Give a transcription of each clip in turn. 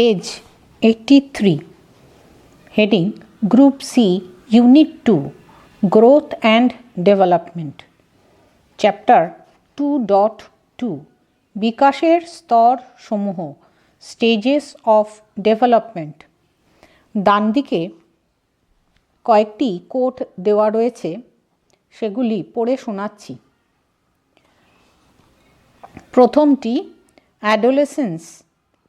Page 83 Heading Group C, Unit 2 Growth and Development, Chapter 2.2 বিকাশের স্তর সমূহ স্টেজেস অফ ডেভেলপমেন্ট ডান দিকে কয়েকটি কোট দেওয়া রয়েছে, সেগুলি পড়ে শোনাচ্ছি। প্রথমটি adolescence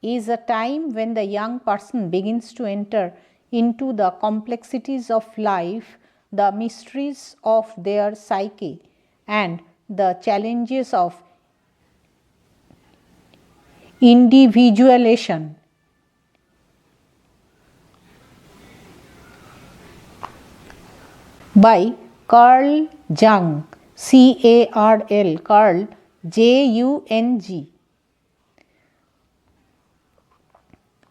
is a time when the young person begins to enter into the complexities of life, the mysteries of their psyche, and the challenges of individualization. By Carl Jung, C A R L, Carl J U N G.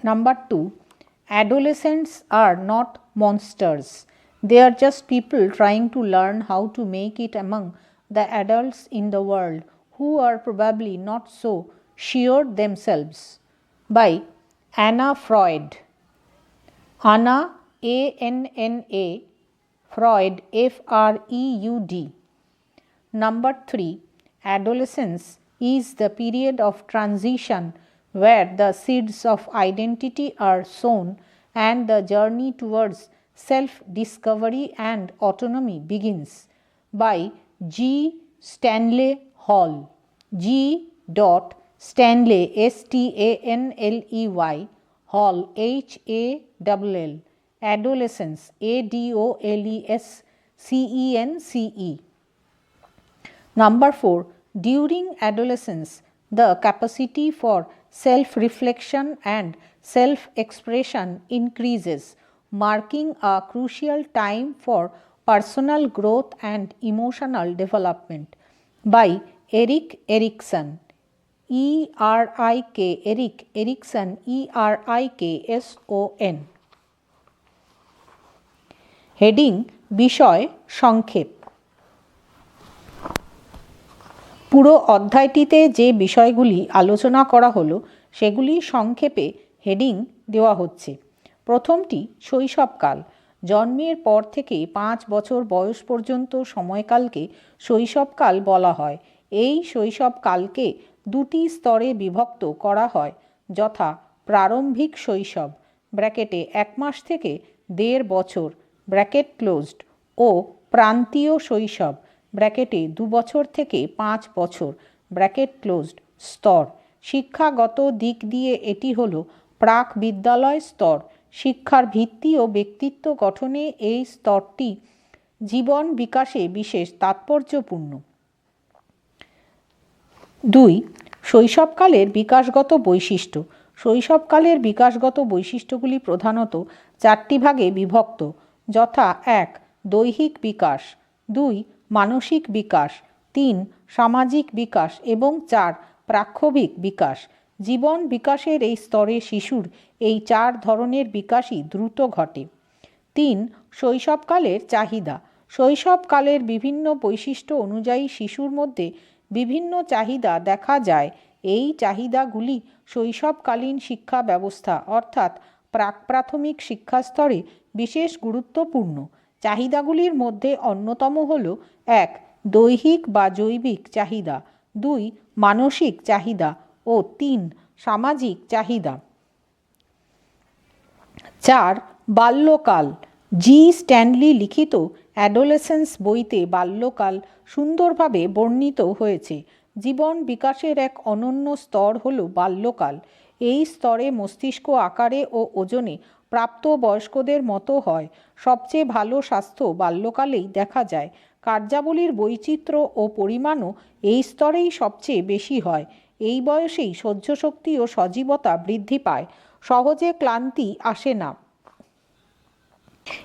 Number two, adolescents are not monsters. They are just people trying to learn how to make it among the adults in the world who are probably not so sure themselves. By Anna Freud. Anna, A N N A, Freud, F R E U D. Number three, adolescence is the period of transition where the seeds of identity are sown and the journey towards self discovery and autonomy begins by G. Stanley Hall. G. Dot Stanley S T A N L E Y Hall H A L L Adolescence A D O L E S C E N C E. Number 4 During adolescence, the capacity for self reflection and self expression increases, marking a crucial time for personal growth and emotional development. By Eric Erikson. E R I K Eric Erikson E R I K S O N. Heading বিষয় সংক্ষেপ পুরো অধ্যায়টিতে যে বিষয়গুলি আলোচনা করা হলো, সেগুলি সংক্ষেপে হেডিং দেওয়া হচ্ছে। প্রথমটি শৈশবকাল। জন্মের পর থেকে পাঁচ বছর বয়স পর্যন্ত সময়কালকে শৈশবকাল বলা হয়। এই শৈশবকালকে দুটি স্তরে বিভক্ত করা হয়, যথা প্রারম্ভিক শৈশব, ব্র্যাকেটে এক মাস থেকে দেড় বছর, ব্র্যাকেট ক্লোজড, ও প্রান্তীয় শৈশব ব্র্যাকেটে দু বছর থেকে পাঁচ বছর, ব্র্যাকেট ক্লোজড, স্তর। শিক্ষাগত দিক দিয়ে এটি হল প্রাক বিদ্যালয় স্তর। শিক্ষার ভিত্তি ও ব্যক্তিত্ব গঠনে এই স্তরটি জীবন বিকাশে বিশেষ তাৎপর্যপূর্ণ। দুই, শৈশবকালের বিকাশগত বৈশিষ্ট্য। শৈশবকালের বিকাশগত বৈশিষ্ট্যগুলি প্রধানত চারটি ভাগে বিভক্ত, যথা এক, দৈহিক বিকাশ। দুই মানসিক বিকাশ, তিন, সামাজিক বিকাশ এবং চার, প্রাক্ষবিক বিকাশ। জীবন বিকাশের এই স্তরে শিশুর এই চার ধরনের বিকাশই দ্রুত ঘটে। তিন, শৈশবকালের চাহিদা। শৈশবকালের বিভিন্ন বৈশিষ্ট্য অনুযায়ী শিশুর মধ্যে বিভিন্ন চাহিদা দেখা যায়। এই চাহিদাগুলি শৈশবকালীন শিক্ষা ব্যবস্থা অর্থাৎ প্রাক প্রাথমিক শিক্ষাস্তরে বিশেষ গুরুত্বপূর্ণ। চাহিদাগুলির মধ্যে অন্যতম হল এক, দৈহিক বা জৈবিক চাহিদা। দুই, মানসিক চাহিদা। ও তিন, সামাজিক চাহিদা। চার, বাল্যকাল। জি স্ট্যানলি লিখিত অ্যাডোলেসেন্স বইতে বাল্যকাল সুন্দরভাবে বর্ণিত হয়েছে। জীবন বিকাশের এক অনন্য স্তর হল বাল্যকাল। এই স্তরে মস্তিষ্ক আকারে ও ওজনে প্রাপ্ত বয়স্কদের মতো হয়। সবচেয়ে ভালো স্বাস্থ্য বাল্যকালেই দেখা যায়। কার্যাবলীর বৈচিত্র্য ও পরিমাণও এই স্তরেই সবচেয়ে বেশি হয়। এই বয়সেই সহ্যশক্তি ও সজীবতা বৃদ্ধি পায়। সহজে ক্লান্তি আসে না।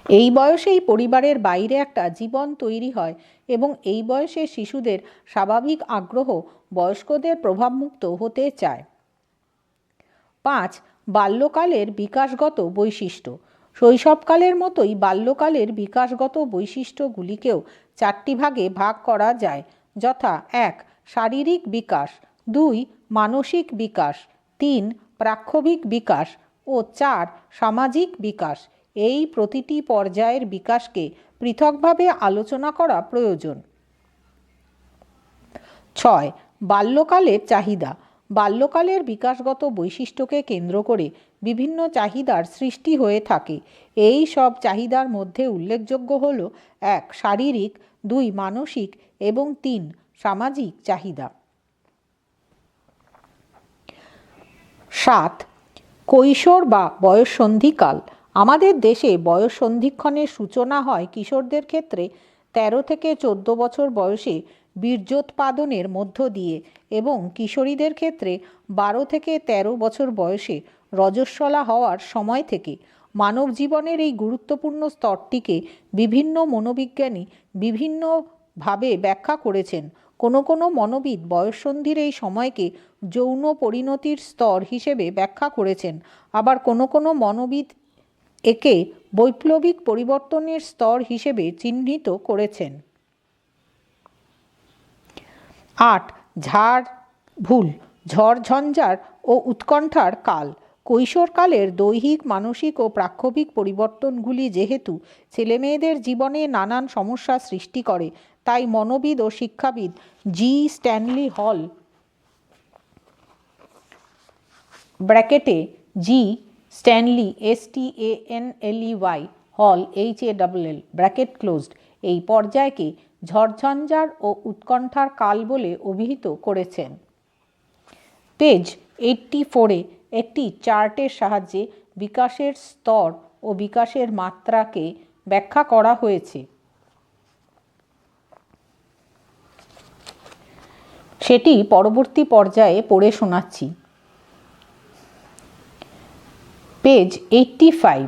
এই বয়সেই পরিবারের বাইরে একটা জীবন তৈরি হয় এবং এই বয়সে শিশুদের স্বাভাবিক আগ্রহ বয়স্কদের প্রভাবমুক্ত হতে চায়। পাঁচ, বাল্যকালের বিকাশগত বৈশিষ্ট্য। শৈশবকালের মতোই বাল্যকালের বিকাশগত বৈশিষ্ট্যগুলিকেও চারটি ভাগে ভাগ করা যায়। যথা এক, শারীরিক বিকাশ। দুই, মানসিক বিকাশ। তিন প্রাক্ষবিক বিকাশ। ও চার, সামাজিক বিকাশ। এই প্রতিটি পর্যায়ের বিকাশকে পৃথকভাবে আলোচনা করা প্রয়োজন। ছয়, বাল্যকালের চাহিদা। বাল্যকালের বিকাশগত বৈশিষ্ট্যকে কেন্দ্র করে বিভিন্ন চাহিদার সৃষ্টি হয়ে থাকে। এই সব চাহিদার মধ্যে উল্লেখযোগ্য হল, এক, শারীরিক, দুই, মানসিক এবং তিন, সামাজিক চাহিদা। সাত, কৈশোর বা বয়ঃসন্ধিকাল। আমাদের দেশে বয়ঃসন্ধিক্ষণের সূচনা হয় কিশোরদের ক্ষেত্রে। তেরো থেকে চোদ্দ বছর বয়সে বীর্যোৎপাদনের মধ্য দিয়ে এবং কিশোরীদের ক্ষেত্রে বারো থেকে ১৩ বছর বয়সে রজস্বলা হওয়ার সময় থেকে মানব জীবনের এই গুরুত্বপূর্ণ স্তরটিকে বিভিন্ন মনোবিজ্ঞানী বিভিন্নভাবে ব্যাখ্যা করেছেন। কোনো কোনো মনোবিদ বয়ঃসন্ধির এই সময়কে যৌন পরিণতির স্তর হিসেবে ব্যাখ্যা করেছেন। আবার কোনো কোনো মনোবিদ একে বৈপ্লবিক পরিবর্তনের স্তর হিসেবে চিহ্নিত করেছেন। আট, ঝাড়, ভুল ঝড়ঝঞ্ঝার ও উৎকণ্ঠার কাল। কৈশোরকালের দৈহিক, মানসিক ও প্রাক্ষবিক পরিবর্তনগুলি যেহেতু ছেলেমেয়েদের জীবনে নানান সমস্যা সৃষ্টি করে, তাই মনোবিদ ও শিক্ষাবিদ জি. স্ট্যানলি হল ব্র্যাকেটে G. Stanley S T A N L E Y হল H A double L bracket closed. এই পর্যায়কে ঝড়ঝঞ্ঝার ও উৎকণ্ঠার কাল বলে অভিহিত করেছেন। পেজ এইটটি ফোরে একটি চার্টের সাহায্যে বিকাশের স্তর ও বিকাশের মাত্রাকে ব্যাখ্যা করা হয়েছে। সেটি পরবর্তী পর্যায়ে পড়ে শোনাচ্ছি। পেজ এইটটি ফাইভ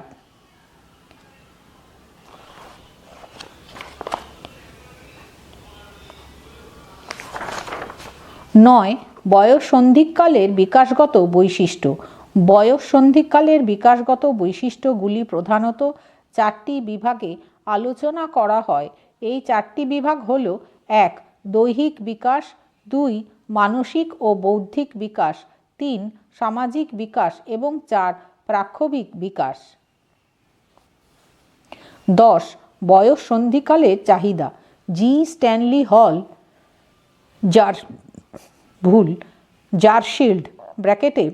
নয়, বয়ঃসন্ধিকালের বিকাশগত বৈশিষ্ট্য। বয়ঃসন্ধিকালের বিকাশগত বৈশিষ্ট্যগুলি প্রধানত চারটি বিভাগে আলোচনা করা হয়। এই চারটি বিভাগ হল, এক, দৈহিক বিকাশ, দুই, মানসিক ও বৌদ্ধিক বিকাশ, তিন, সামাজিক বিকাশ, এবং চার প্রাক্ষবিক বিকাশ। দশ বয়স সন্ধিকালের চাহিদা। জি. স্ট্যানলি হল, যার ভুল জারশিল্ড ব্র্যাকেটে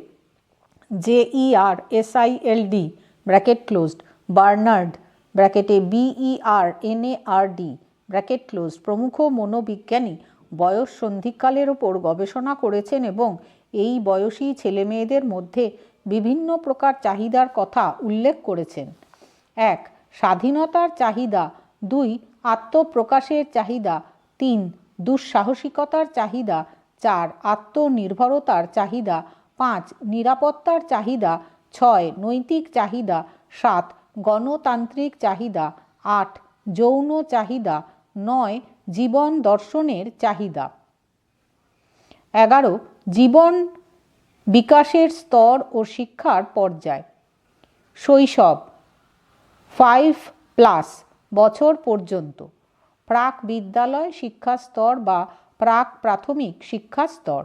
J E R S I L D bracket closed Bernard ব্র্যাকেটে B E R N A R D bracket closed প্রমুখ মনোবিজ্ঞানী, বয়স সন্ধিকালের ওপর গবেষণা করেছেন এবং এই বয়সী ছেলেমেয়েদের মধ্যে বিভিন্ন প্রকার চাহিদার কথা উল্লেখ করেছেন। এক, স্বাধীনতার চাহিদা। দুই, আত্মপ্রকাশের চাহিদা। তিন, দুঃসাহসিকতার চাহিদা। চার, আত্মনির্ভরতার চাহিদা, পাঁচ, নিরাপত্তার চাহিদা, ছয়, নৈতিক চাহিদা, সাত, গণতান্ত্রিক চাহিদা, আট, যৌন চাহিদা, নয়, জীবন দর্শনের চাহিদা। এগারো, জীবন বিকাশের স্তর ও শিক্ষার পর্যায়। শৈশব, ফাইভ প্লাস বছর পর্যন্ত। প্রাক বিদ্যালয় শিক্ষা স্তর বা প্রাক প্রাথমিক শিক্ষা স্তর।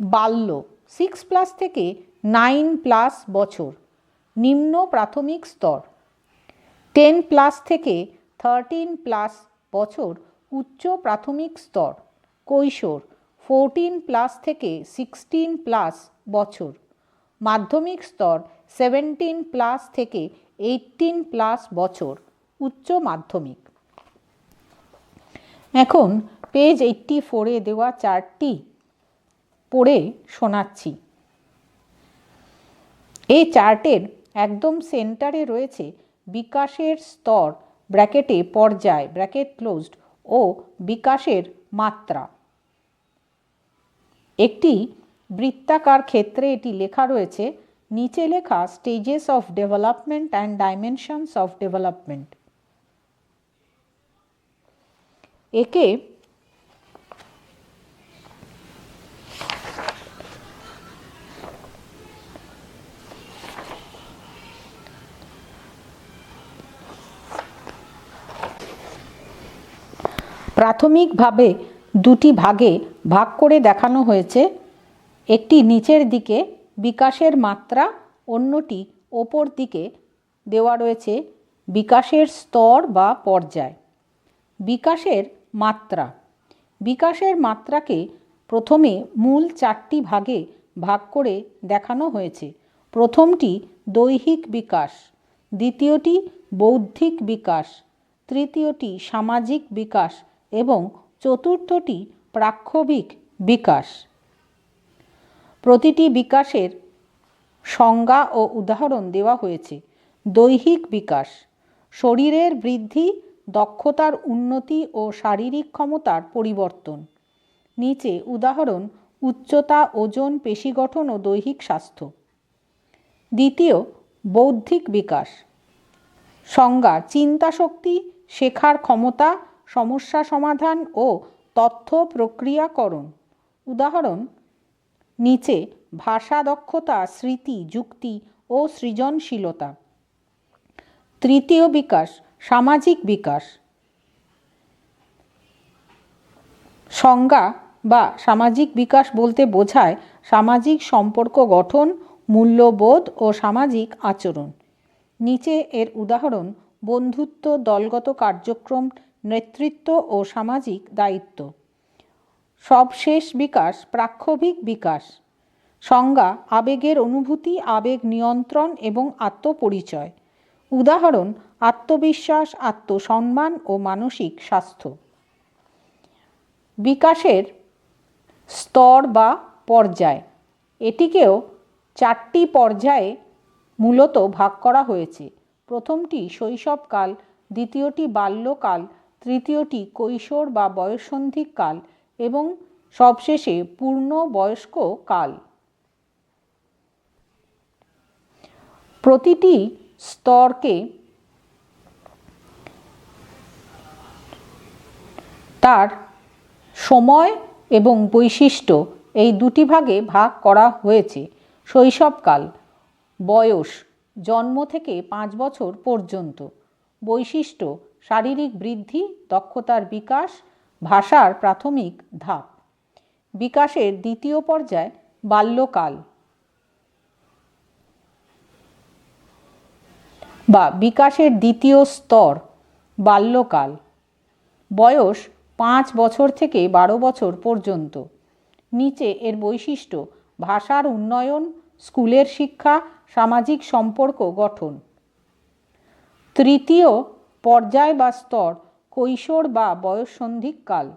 বাল্য সিক্স প্লাস থেকে নাইন প্লাস বছর, নিম্ন প্রাথমিক স্তর। টেন প্লাস থেকে থার্টিন প্লাস বছর, উচ্চ প্রাথমিক স্তর। কৈশোর ফোরটিন প্লাস থেকে সিক্সটিন প্লাস বছর। মাধ্যমিক স্তর সেভেন্টিন প্লাস থেকে এইটিন প্লাস বছর, উচ্চ মাধ্যমিক। এখন পেজ এইটটি ফোরে দেওয়া চারটি পড়ে শোনাচ্ছি। এই চার্টের একদম সেন্টারে রয়েছে বিকাশের স্তর ব্র্যাকেটে পর্যায় ব্র্যাকেট ক্লোজড ও বিকাশের মাত্রা। একটি বৃত্তাকার ক্ষেত্রে এটি লেখা রয়েছে, নিচে লেখা stages of development and dimensions of development একে প্রাথমিকভাবে দুটি ভাগে ভাগ করে দেখানো হয়েছে। একটি নিচের দিকে বিকাশের মাত্রা, অন্যটি ওপর দিকে দেওয়া রয়েছে বিকাশের স্তর বা পর্যায়। বিকাশের মাত্রা। বিকাশের মাত্রাকে প্রথমে মূল চারটি ভাগে ভাগ করে দেখানো হয়েছে। প্রথমটি দৈহিক বিকাশ, দ্বিতীয়টি বৌদ্ধিক বিকাশ, তৃতীয়টি সামাজিক বিকাশ এবং চতুর্থটি প্রাক্ষবিক বিকাশ। প্রতিটি বিকাশের সংজ্ঞা ও উদাহরণ দেওয়া হয়েছে। দৈহিক বিকাশ, শরীরের বৃদ্ধি দক্ষতার উন্নতি ও শারীরিক ক্ষমতার পরিবর্তন। নিচে উদাহরণ, উচ্চতা, ওজন পেশি গঠন ও দৈহিক স্বাস্থ্য। দ্বিতীয়, বৌদ্ধিক বিকাশ। সংজ্ঞা, চিন্তাশক্তি, শেখার ক্ষমতা, সমস্যা সমাধান ও তথ্য প্রক্রিয়াকরণ। উদাহরণ, নিচে ভাষা দক্ষতা, স্মৃতি, যুক্তি ও সৃজনশীলতা। তৃতীয় বিকাশ সামাজিক বিকাশ। সংজ্ঞা বা সামাজিক বিকাশ বলতে বোঝায় সামাজিক সম্পর্ক গঠন, মূল্যবোধ ও সামাজিক আচরণ। নিচে এর উদাহরণ, বন্ধুত্ব, দলগত কার্যক্রম, নেতৃত্ব ও সামাজিক দায়িত্ব। সবশেষ বিকাশ প্রাক্ষবিক বিকাশ। সংজ্ঞা, আবেগের অনুভূতি, আবেগ নিয়ন্ত্রণ এবং আত্মপরিচয়। উদাহরণ আত্মবিশ্বাস, আত্মসম্মান ও মানসিক স্বাস্থ্য। বিকাশের স্তর বা পর্যায়। এটিকেও চারটি পর্যায়ে মূলত ভাগ করা হয়েছে। প্রথমটি শৈশবকাল, দ্বিতীয়টি বাল্যকাল, তৃতীয়টি কৈশোর বা বয়ঃসন্ধিক কাল এবং সবশেষে পূর্ণ বয়স্ক কাল। প্রতিটি স্তরকে তার সময় এবং বৈশিষ্ট্য এই দুটি ভাগে ভাগ করা হয়েছে। শৈশবকাল, বয়স, জন্ম থেকে পাঁচ বছর পর্যন্ত। বৈশিষ্ট্য, শারীরিক বৃদ্ধি, দক্ষতার বিকাশ, ভাষার প্রাথমিক ধাপ। বিকাশের দ্বিতীয় পর্যায়, বাল্যকাল। বা বিকাশের দ্বিতীয় স্তর, বাল্যকাল। বয়স পাঁচ বছর থেকে বারো বছর পর্যন্ত। নিচে এর বৈশিষ্ট্য, ভাষার উন্নয়ন, স্কুলের শিক্ষা, সামাজিক সম্পর্ক গঠন। তৃতীয়, পর্যায় বা স্তর, কৈশোর বা বয়ঃসন্ধিকাল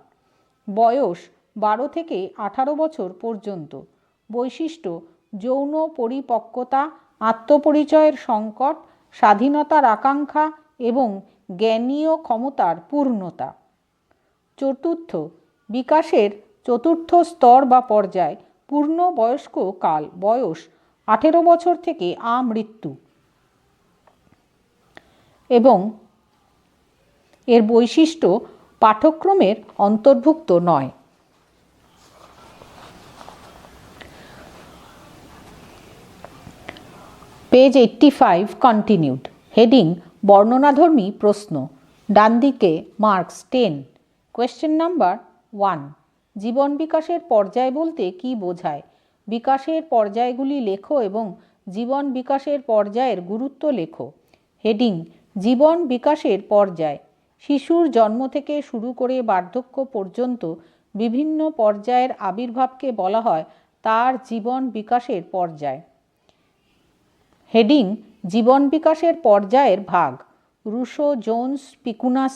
বয়স বারো থেকে আঠারো বছর পর্যন্ত। বৈশিষ্ট্য, যৌন পরিপক্কতা, আত্মপরিচয়ের সংকট, স্বাধীনতার আকাঙ্ক্ষা এবং জ্ঞানীয় ক্ষমতার পূর্ণতা। চতুর্থ, বিকাশের চতুর্থ স্তর বা পর্যায় পূর্ণ বয়স্ক কাল, বয়স আঠেরো বছর থেকে আমৃত্যু। এবং এর বৈশিষ্ট্য পাঠ্যক্রমের অন্তর্ভুক্ত নয়। Page eighty five continued heading বর্ণনাধর্মী প্রশ্ন। ডান দিকে marks ten question number one জীবন বিকাশের পর্যায় বলতে কি বোঝায়? বিকাশের পর্যায়গুলি লেখো এবং জীবন বিকাশের পর্যায়ের গুরুত্ব লেখো। হেডিং জীবন বিকাশের পর্যায়। শিশুর জন্ম থেকে শুরু করে বার্ধক্য পর্যন্ত বিভিন্ন পর্যায়ের আবির্ভাবকে বলা হয় তার জীবন বিকাশের পর্যায়। হেডিং জীবন বিকাশের পর্যায়ের ভাগ। রুশো জোন্স পিকুনাস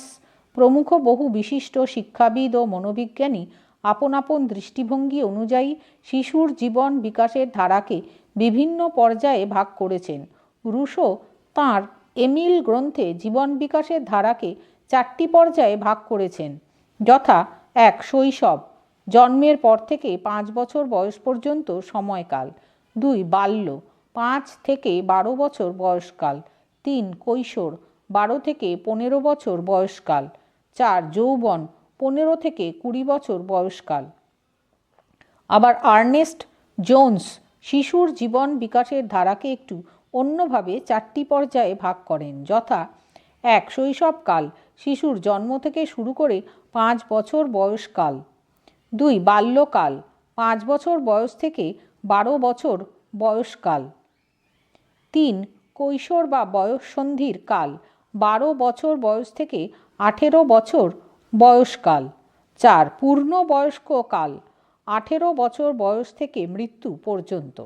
প্রমুখ বহু বিশিষ্ট শিক্ষাবিদ ও মনোবিজ্ঞানী আপন আপন দৃষ্টিভঙ্গি অনুযায়ী শিশুর জীবন বিকাশের ধারাকে বিভিন্ন পর্যায়ে ভাগ করেছেন। রুশো তাঁর এমিল গ্রন্থে জীবন বিকাশের ধারাকে চারটি পর্যায়ে ভাগ করেছেন। যথা এক, শৈশব, জন্মের পর থেকে পাঁচ বছর বয়স পর্যন্ত সময়কাল। দুই, বাল্য, পাঁচ থেকে বারো বছর বয়সকাল। তিন, কৈশোর, বারো থেকে পনেরো বছর বয়সকাল। চার যৌবন, পনেরো থেকে কুড়ি বছর বয়সকাল। আবার আর্নেস্ট জোন্স শিশুর জীবন বিকাশের ধারাকে একটু অন্যভাবে চারটি পর্যায়ে ভাগ করেন, যথা এক, শৈশবকাল, শিশুর জন্ম থেকে শুরু করে পাঁচ বছর বয়সকাল। দুই, বাল্যকাল, পাঁচ বছর বয়স থেকে বারো বছর বয়সকাল। তিন, কৈশোর বা বয়ঃসন্ধির কাল, বারো বছর বয়স থেকে আঠেরো বছর বয়সকাল। চার, পূর্ণ বয়স্ক কাল। আঠেরো বছর বয়স থেকে মৃত্যু পর্যন্ত।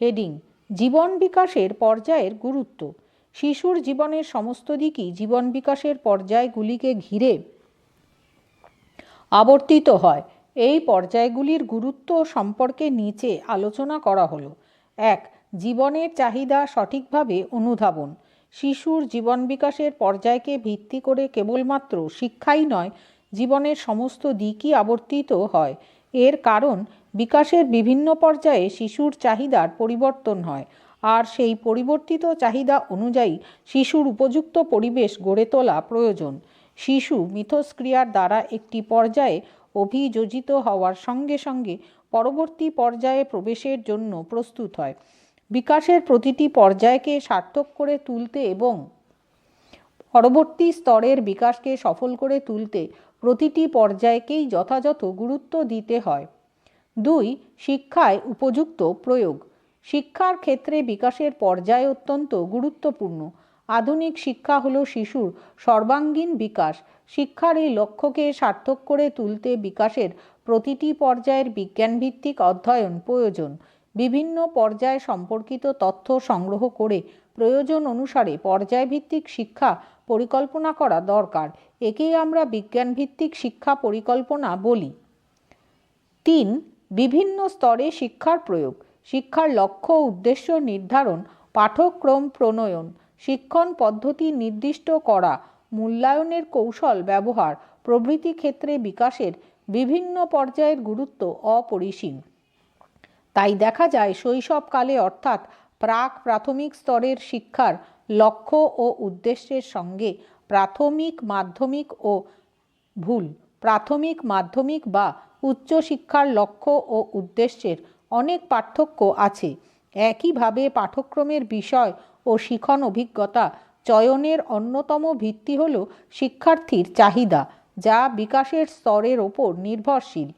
হেডিং, জীবন বিকাশের পর্যায়ের গুরুত্ব। শিশুর জীবনের সমস্ত দিকই জীবন বিকাশের পর্যায়গুলিকে ঘিরে আবর্তিত হয়। এই পর্যায়গুলির গুরুত্ব সম্পর্কে নিচে আলোচনা করা হলো। এক, জীবনের চাহিদা সঠিকভাবে অনুধাবন। শিশুর জীবন বিকাশের পর্যায়কে ভিত্তি করে কেবলমাত্র শিক্ষাই নয়, জীবনের সমস্ত দিকই আবর্তিত হয়। এর কারণ, বিকাশের বিভিন্ন পর্যায়ে শিশুর চাহিদার পরিবর্তন হয়। আর সেই পরিবর্তিত চাহিদা অনুযায়ী শিশুর উপযুক্ত পরিবেশ গড়ে তোলা প্রয়োজন। শিশু মিথস্ক্রিয়ার দ্বারা একটি পর্যায়ে অভিযোজিত হওয়ার সঙ্গে সঙ্গে পরবর্তী পর্যায়ে প্রবেশের জন্য প্রস্তুত হয়। বিকাশের প্রতিটি পর্যায়কে সার্থক করে তুলতে এবং পরবর্তী স্তরের বিকাশকে সফল করে তুলতে প্রতিটি পর্যায়কেই যথাযথ গুরুত্ব দিতে হয়। দুই, শিক্ষায় উপযুক্ত প্রয়োগ। শিক্ষার ক্ষেত্রে বিকাশের পর্যায় অত্যন্ত গুরুত্বপূর্ণ। আধুনিক শিক্ষা হলো শিশুর সর্বাঙ্গীন বিকাশ। শিক্ষার এই লক্ষ্যকে সার্থক করে তুলতে বিকাশের প্রতিটি পর্যায়ের বিজ্ঞানভিত্তিক অধ্যয়ন প্রয়োজন। বিভিন্ন পর্যায় সম্পর্কিত তথ্য সংগ্রহ করে প্রয়োজন অনুসারে পর্যায়ভিত্তিক শিক্ষা পরিকল্পনা করা দরকার। একেই আমরা বিজ্ঞানভিত্তিক শিক্ষা পরিকল্পনা বলি। তিন, বিভিন্ন স্তরে শিক্ষার প্রয়োগ। শিক্ষার লক্ষ্য উদ্দেশ্য নির্ধারণ, পাঠ্যক্রম প্রণয়ন, শিক্ষণ পদ্ধতি নির্দিষ্ট করা, মূল্যায়নের কৌশল ব্যবহার, প্রভৃতি ক্ষেত্রে বিকাশের বিভিন্ন পর্যায়ের গুরুত্ব অপরিসীম। তাই দেখা যায় শৈশবকালে অর্থাৎ প্রাক প্রাথমিক স্তরের শিক্ষার লক্ষ্য ও উদ্দেশ্যের সঙ্গে প্রাথমিক, মাধ্যমিক ও ভুল, প্রাথমিক, মাধ্যমিক বা উচ্চশিক্ষার লক্ষ্য ও উদ্দেশ্যের অনেক পার্থক্য আছে। একইভাবে পাঠ্যক্রমের বিষয় ও শিখন অভিজ্ঞতা চয়নের অন্যতম ভিত্তি হল শিক্ষার্থীর চাহিদা, যা বিকাশের স্তরের ওপর নির্ভরশীল।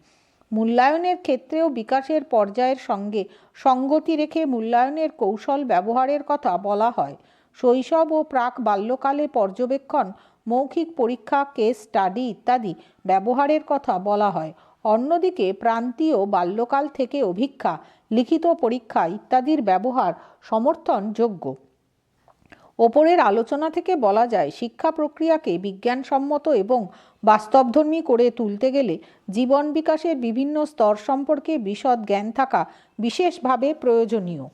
মূল্যায়নের ক্ষেত্রেও বিকাশের পর্যায়ের সঙ্গে সঙ্গতি রেখে মূল্যায়নের কৌশল ব্যবহারের কথা বলা হয়। শৈশব ও প্রাক বাল্যকালে পর্যবেক্ষণ, মৌখিক পরীক্ষা, কেস স্টাডি ইত্যাদি ব্যবহারের কথা বলা হয়। অন্যদিকে প্রান্তীয় বাল্যকাল থেকে অভিক্ষা, লিখিত পরীক্ষা ইত্যাদির ব্যবহার সমর্থনযোগ্য। ওপরের আলোচনা থেকে বলা যায়, শিক্ষা প্রক্রিয়াকে বিজ্ঞানসম্মত এবং বাস্তবধর্মী করে তুলতে গেলে জীবন বিকাশের বিভিন্ন স্তর সম্পর্কে বিশদ জ্ঞান থাকা বিশেষভাবে প্রয়োজনীয়।